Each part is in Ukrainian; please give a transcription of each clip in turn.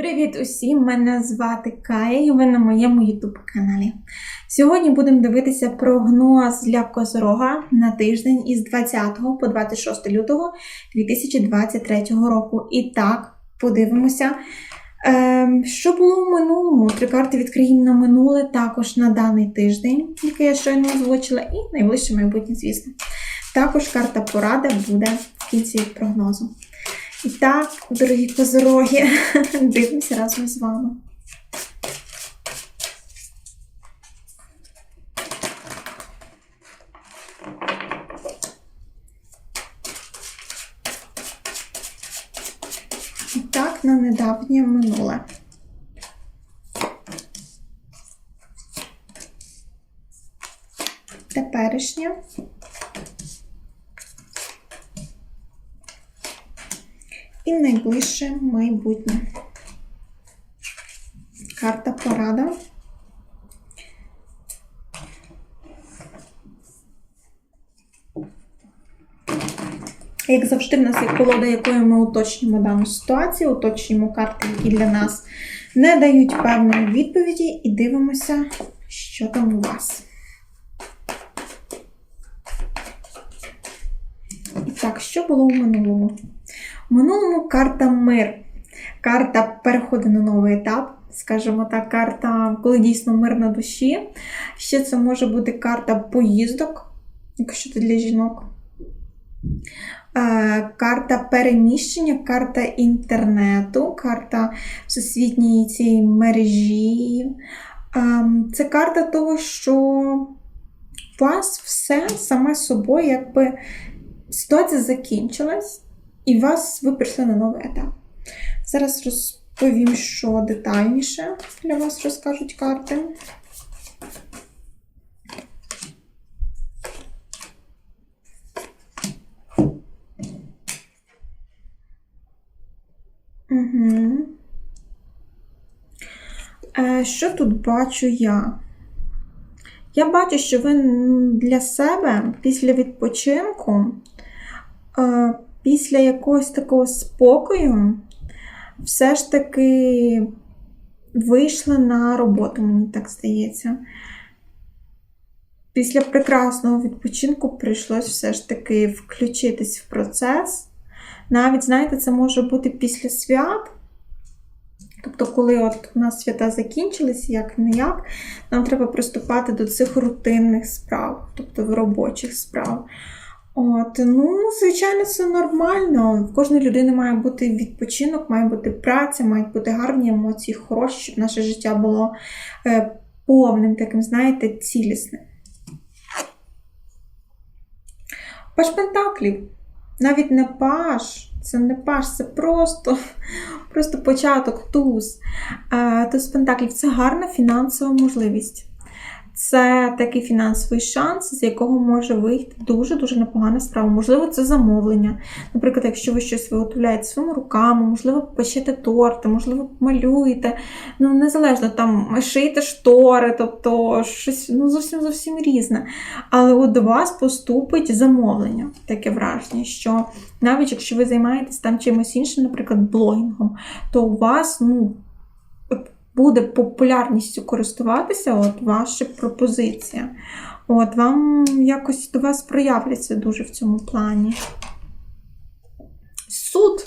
Привіт усім! Мене звати Кая і ви на моєму YouTube каналі. Сьогодні будемо дивитися прогноз для Козорога на тиждень із 20 по 26 лютого 2023 року. І так, подивимося, ем, що було в минулому. Три карти відкриємо на минуле, також на даний тиждень, який я щойно озвучила, і найближче майбутнє, звісно. Також карта порада буде в кінці прогнозу. І так, дорогі козороги, дивимося разом з вами. І так, на недавнє минуле. Теперішнє. І найближче майбутнє. Карта порада. Як завжди, в нас є колода, якою ми уточнюємо дану ситуацію, уточнюємо карти, які для нас не дають певної відповіді, і дивимося, що там у вас. І так, що було в минулому? Минулому карта мир. Карта переходу на новий етап. Скажімо так, карта, коли дійсно мир на душі. Ще це може бути карта поїздок, якщо це для жінок. Е, Карта переміщення, карта інтернету, карта всесвітньої цієї мережі. Е, Це карта того, що у вас все саме собою, якби ситуація закінчилась. І вас ви прийшли на новий етап. Зараз розповім, що детальніше для вас розкажуть карти. Угу. Е, що тут бачу я? Я бачу, що ви для себе після відпочинку. Е, після якогось такого спокою все ж таки вийшли на роботу, мені так здається. Після прекрасного відпочинку прийшлось все ж таки включитись в процес. Навіть, знаєте, це може бути після свят. Тобто, коли от у нас свята закінчились, як не як, нам треба приступати до цих рутинних справ, тобто робочих справ. От, ну, звичайно, це нормально. В кожної людини має бути відпочинок, має бути праця, мають бути гарні емоції, хороші, щоб наше життя було е, повним, таким, знаєте, цілісним. Паш Пентаклів. Навіть не паш, це не паш, це просто просто початок туз. Е, туз Пентаклів це гарна фінансова можливість. Це такий фінансовий шанс, з якого може вийти дуже-дуже непогана справа. Можливо, це замовлення. Наприклад, якщо ви щось виготовляєте своїми руками, можливо, печете торти, можливо, малюєте. Ну, незалежно там шиєте штори, тобто щось ну, зовсім зовсім різне. Але от до вас поступить замовлення, таке враження, що навіть якщо ви займаєтесь там чимось іншим, наприклад, блогінгом, то у вас, ну буде популярністю користуватися от ваша пропозиція. От Вам якось до вас проявляться дуже в цьому плані. Суд.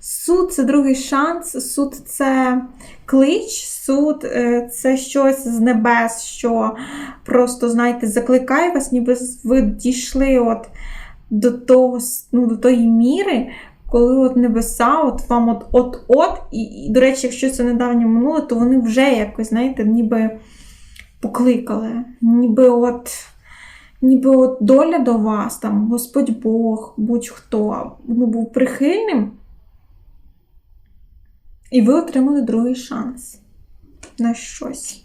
Суд це другий шанс, суд це клич, суд е, це щось з небес, що просто, знаєте, закликає вас, ніби ви дійшли от до того, ну, до тої міри, коли от небеса, от вам от-от-от, і, і, до речі, якщо це недавнє минуле, то вони вже якось, знаєте, ніби покликали, ніби от. Ніби от доля до вас, там, Господь Бог, будь-хто ну, був прихильним, і ви отримали другий шанс на щось.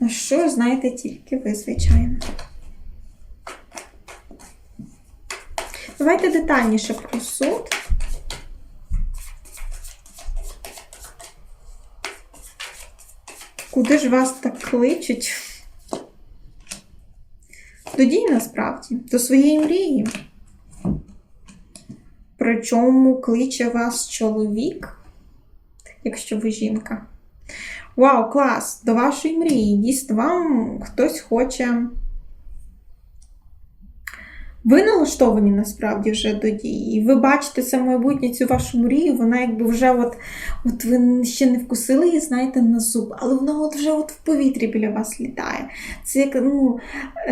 На що знаєте тільки ви, звичайно. Давайте детальніше про суд. Куди ж вас так кличуть? До дій насправді, до своєї мрії. Причому кличе вас чоловік, якщо ви жінка. Вау, клас! До вашої мрії. Дійсно, вам хтось хоче. Ви налаштовані насправді вже до дії. І ви бачите це майбутнє, цю вашу мрію, вона якби вже от, от ви ще не вкусили її, знаєте, на зуб, але вона от вже от в повітрі біля вас літає. Це як ну,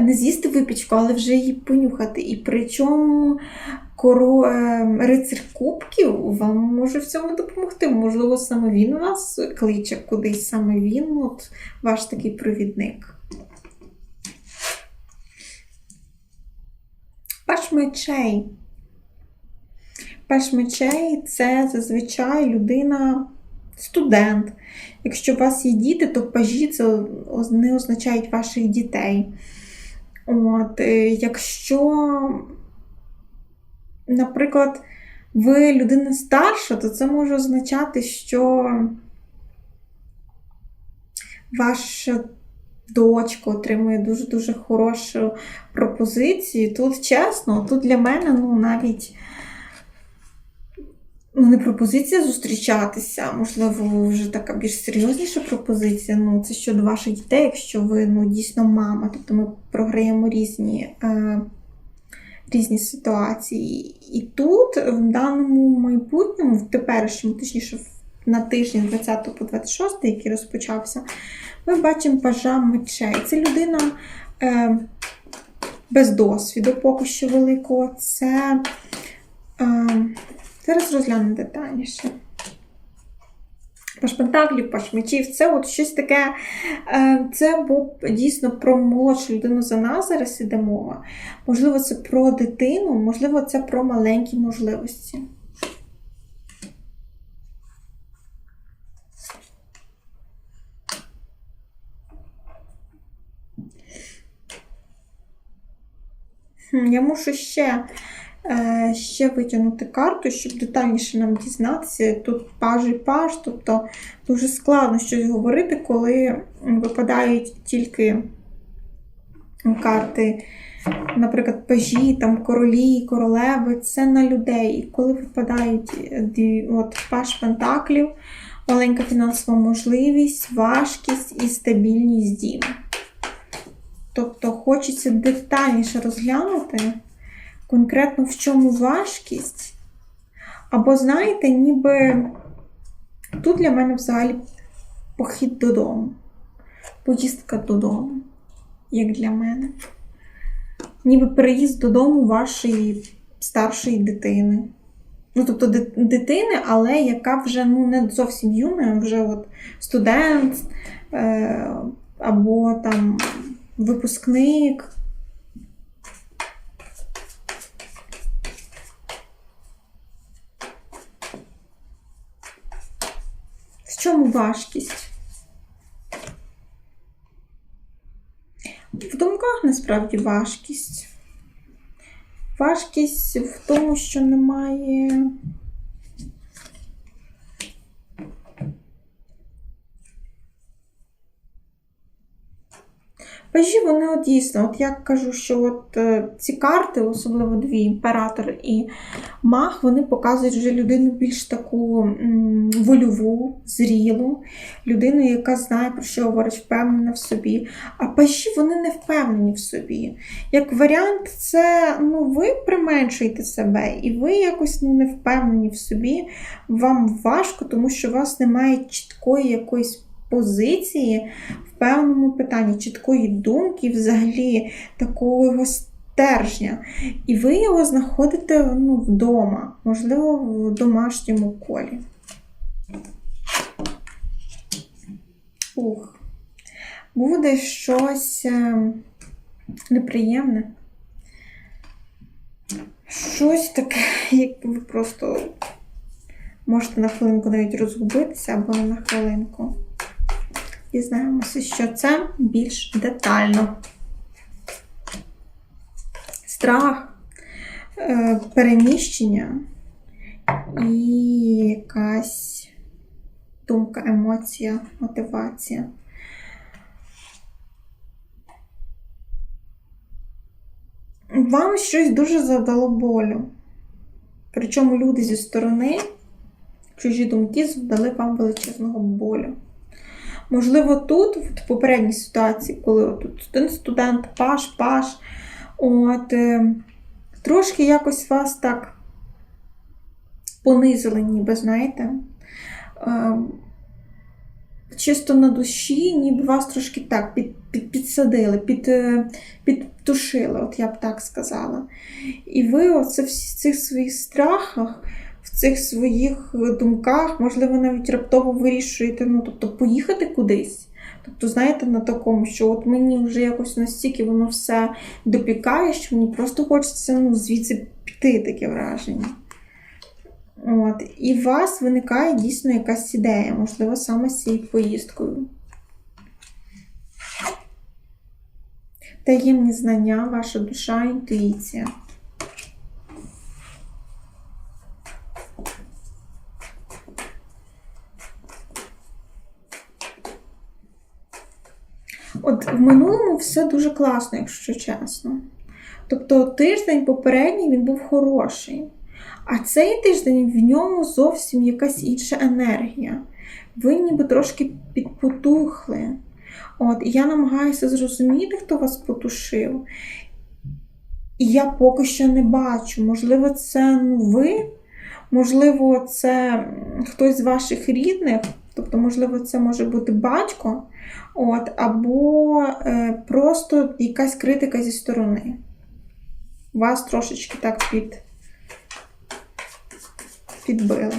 не з'їсти випічку, але вже її понюхати. І причому коро... е, рицар кубків вам може в цьому допомогти. Можливо, саме він вас кличе кудись, саме він, от ваш такий провідник. Паш мечей. Паш мечей це зазвичай людина, студент. Якщо у вас є діти, то пажі це не означають ваших дітей. От, е, Якщо, наприклад, ви людина старша, то це може означати, що ваша дочка отримує дуже-дуже хорошу пропозицію. Тут чесно, тут для мене ну, навіть ну, не пропозиція зустрічатися, можливо, вже така більш серйозніша пропозиція. Ну, це щодо ваших дітей, якщо ви ну, дійсно мама. Тобто ми програємо різні. Е, Різні ситуації. І тут, в даному майбутньому, в теперішньому, точніше, на тижні 20 по 26, який розпочався, ми бачимо пажа мечей. Це людина е, без досвіду, поки що великого. Це е, зараз розглянемо детальніше. Паш пентаклів, паш мечів, це от щось таке, е, це був дійсно про молодшу людину за нас зараз іде мова. Можливо, це про дитину, можливо, це про маленькі можливості. Я мушу ще е, ще витягнути карту, щоб детальніше нам дізнатися. Тут паж і паж, тобто дуже складно щось говорити, коли випадають тільки карти, наприклад, пажі, там королі, королеви, це на людей. І коли випадають от, паж пентаклів, маленька фінансова можливість, важкість і стабільність дім. Тобто хочеться детальніше розглянути, конкретно в чому важкість. Або, знаєте, ніби тут для мене взагалі похід додому, поїздка додому, як для мене. Ніби переїзд додому вашої старшої дитини. Ну, тобто дитини, але яка вже ну, не зовсім юна, вже от студент е, або там випускник. В чому важкість? В думках насправді важкість. Важкість в тому, що немає Пажі, вони от дійсно, от я кажу, що от е, ці карти, особливо дві, імператор і мах, вони показують вже людину більш таку м, вольову, зрілу, людину, яка знає, про що говорить, впевнена в собі. А пажі вони не впевнені в собі. Як варіант, це ну, ви применшуєте себе, і ви якось ну, не впевнені в собі, вам важко, тому що у вас немає чіткої якоїсь позиції в певному питанні, чіткої думки, взагалі такого стержня. І ви його знаходите ну, вдома, можливо, в домашньому колі. Ух. Буде щось е, неприємне. Щось таке, як ви просто можете на хвилинку навіть розгубитися або не на хвилинку. Дізнаємося, що це більш детально. Страх, е, переміщення і якась думка, емоція, мотивація. Вам щось дуже завдало болю. Причому люди зі сторони чужі думки завдали вам величезного болю. Можливо, тут, в попередній ситуації, коли тут один студент, паш, паш, от, е, трошки якось вас так понизили, ніби, знаєте. Е, чисто на душі, ніби вас трошки так під, під, підсадили, під, е, підтушили, от я б так сказала. І ви оце в цих своїх страхах, в цих своїх думках, можливо, навіть раптово вирішуєте, ну, тобто, поїхати кудись. Тобто, знаєте, на такому, що от мені вже якось настільки воно все допікає, що мені просто хочеться ну, звідси піти таке враження. От. І у вас виникає дійсно якась ідея, можливо, саме з цією поїздкою. Таємні знання, ваша душа, інтуїція. От минулому все дуже класно, якщо чесно. Тобто тиждень попередній він був хороший. А цей тиждень в ньому зовсім якась інша енергія. Ви ніби трошки підпотухли. От, І я намагаюся зрозуміти, хто вас потушив. І я поки що не бачу. Можливо, це ну, ви, можливо, це хтось з ваших рідних, тобто, можливо, це може бути батько, от, або е, просто якась критика зі сторони. Вас трошечки так під підбили.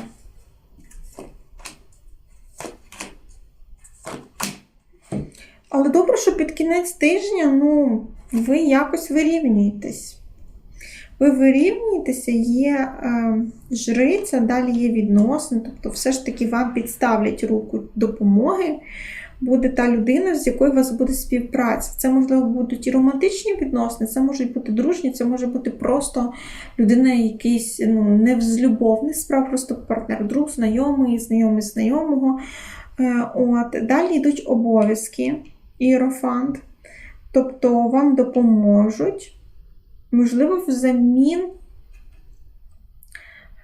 Але добре, що під кінець тижня, ну, ви якось вирівнюєтесь. Ви вирівнюєтеся, є е, жриця, далі є відносини, тобто все ж таки вам підставлять руку допомоги. Буде та людина, з якою у вас буде співпраця. Це, можливо, будуть і романтичні відносини, це можуть бути дружні, це може бути просто людина, якийсь ну, не з любовних справ, просто партнер, друг, знайомий, знайомий знайомого. Е, от. Далі йдуть обов'язки, іерофант. Тобто вам допоможуть, можливо, взамін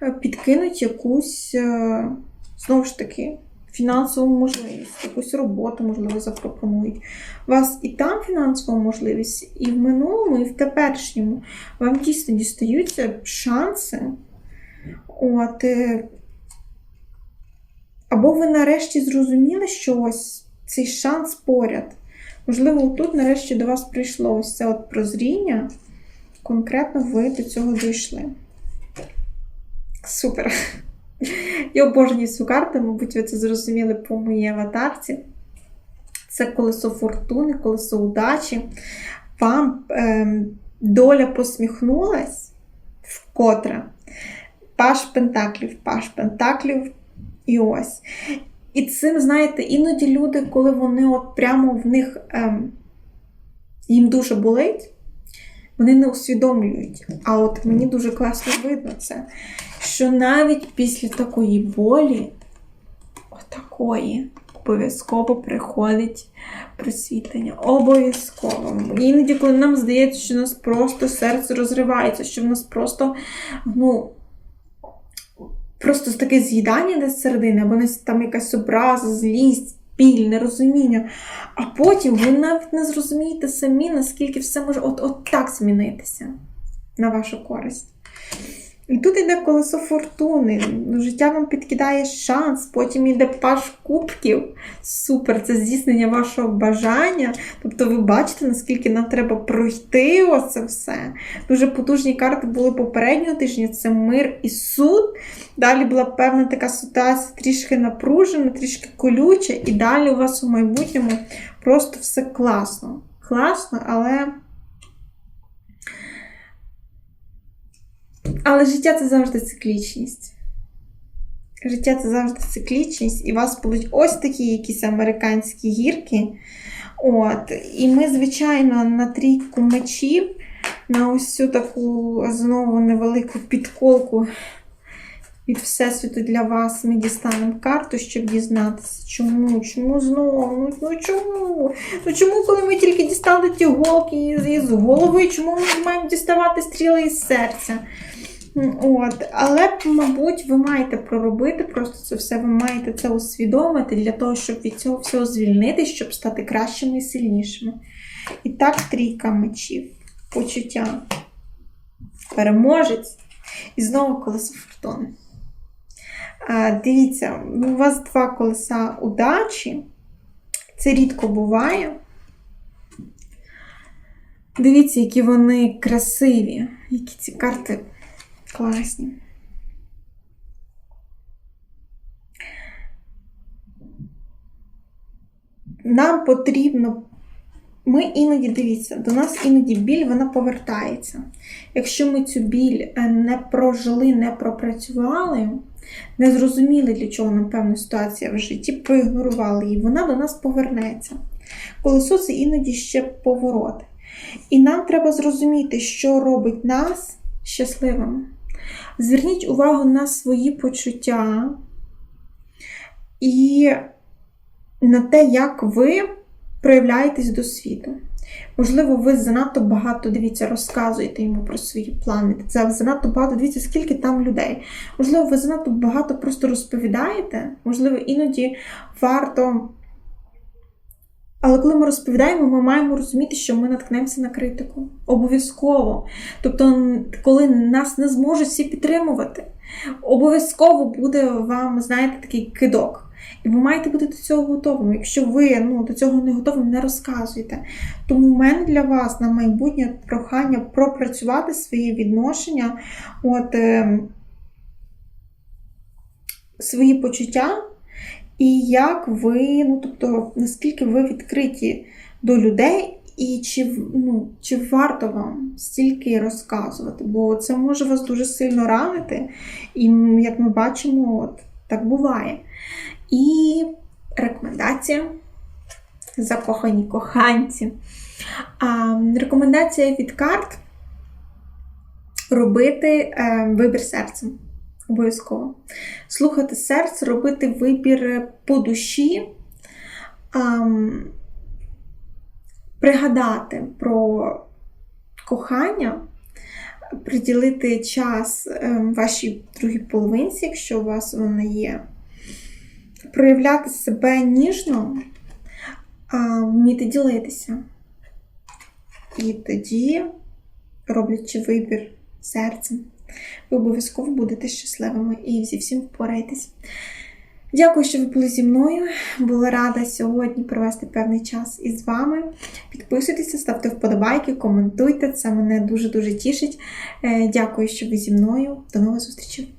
е, підкинуть якусь, е, знову ж таки, фінансову можливість, якусь роботу, можливо, запропонують. У вас і там фінансова можливість, і в минулому, і в теперішньому вам дійсно дістаються шанси. От, е, або ви нарешті зрозуміли, що ось цей шанс поряд. Можливо, тут нарешті до вас прийшло ось це от прозріння. Конкретно ви до цього дійшли. Супер! Я обожнюю цю карту, мабуть, ви це зрозуміли по моїй аватарці. Це колесо фортуни, колесо удачі. Вам е, доля посміхнулась вкотре. Паш Пентаклів, Паш Пентаклів і ось. І цим, знаєте, іноді люди, коли вони от прямо в них е, їм дуже болить, вони не усвідомлюють. А от мені дуже класно видно це, що навіть після такої болі, отакої, обов'язково приходить просвітлення. Обов'язково. Іноді, коли нам здається, що у нас просто серце розривається, що в нас просто, ну. Просто таке з'їдання десь середини, або там якась образа, злість, біль, нерозуміння. А потім ви навіть не зрозумієте самі, наскільки все може от, от так змінитися на вашу користь. Тут йде колесо фортуни. Життя вам підкидає шанс, потім йде паш кубків. Супер, це здійснення вашого бажання. Тобто ви бачите, наскільки нам треба пройти оце все. Дуже потужні карти були попереднього тижня: це мир і суд. Далі була певна така ситуація, трішки напружена, трішки колюча, і далі у вас у майбутньому просто все класно. Класно, але. Але життя це завжди циклічність. Життя це завжди циклічність, і вас будуть ось такі якісь американські гірки. От. І ми, звичайно, на трійку мечів, на ось цю таку знову невелику підколку від Всесвіту для вас ми дістанемо карту, щоб дізнатися, чому, чому знову? Ну, ну чому? Ну чому, коли ми тільки дістали ті голки із голови, чому ми маємо діставати стріли із серця? От, але, мабуть, ви маєте проробити просто це все, ви маєте це усвідомити для того, щоб від цього всього звільнитись, щоб стати кращими і сильнішими. І так, трійка мечів, почуття, переможець і знову колесо фортуни. Дивіться, у вас два колеса удачі. Це рідко буває. Дивіться, які вони красиві, які ці карти класні. Нам потрібно. Ми іноді дивіться, до нас іноді біль вона повертається. Якщо ми цю біль е, не прожили, не пропрацювали, не зрозуміли, для чого нам певна ситуація в житті, проігнорували її, вона до нас повернеться. Колесо це іноді ще поворот. І нам треба зрозуміти, що робить нас щасливими. Зверніть увагу на свої почуття і на те, як ви проявляєтесь до світу. Можливо, ви занадто багато, дивіться, розказуєте йому про свої плани. Це занадто багато, дивіться, скільки там людей. Можливо, ви занадто багато просто розповідаєте. Можливо, іноді варто. Але коли ми розповідаємо, ми маємо розуміти, що ми наткнемося на критику. Обов'язково. Тобто, коли нас не зможуть всі підтримувати, обов'язково буде вам, знаєте, такий кидок. І ви маєте бути до цього готовими. Якщо ви ну, до цього не готові, не розказуйте. Тому в мене для вас на майбутнє прохання пропрацювати свої відношення, от, е, свої почуття. І як ви, ну тобто, наскільки ви відкриті до людей, і чи ну, чи варто вам стільки розказувати? Бо це може вас дуже сильно ранити, і як ми бачимо, от так буває. І рекомендація закохані коханці. А, Рекомендація від карт робити е, вибір серцем. Обов'язково. Слухати серце, робити вибір по душі, ем, пригадати про кохання, приділити час ем, вашій другій половинці, якщо у вас вона є, проявляти себе ніжно, вміти ділитися. І тоді, роблячи вибір серцем, ви обов'язково будете щасливими і зі всім впораєтесь. Дякую, що ви були зі мною. Була рада сьогодні провести певний час із вами. Підписуйтеся, ставте вподобайки, коментуйте. Це мене дуже-дуже тішить. Е, Дякую, що ви зі мною. До нових зустрічей!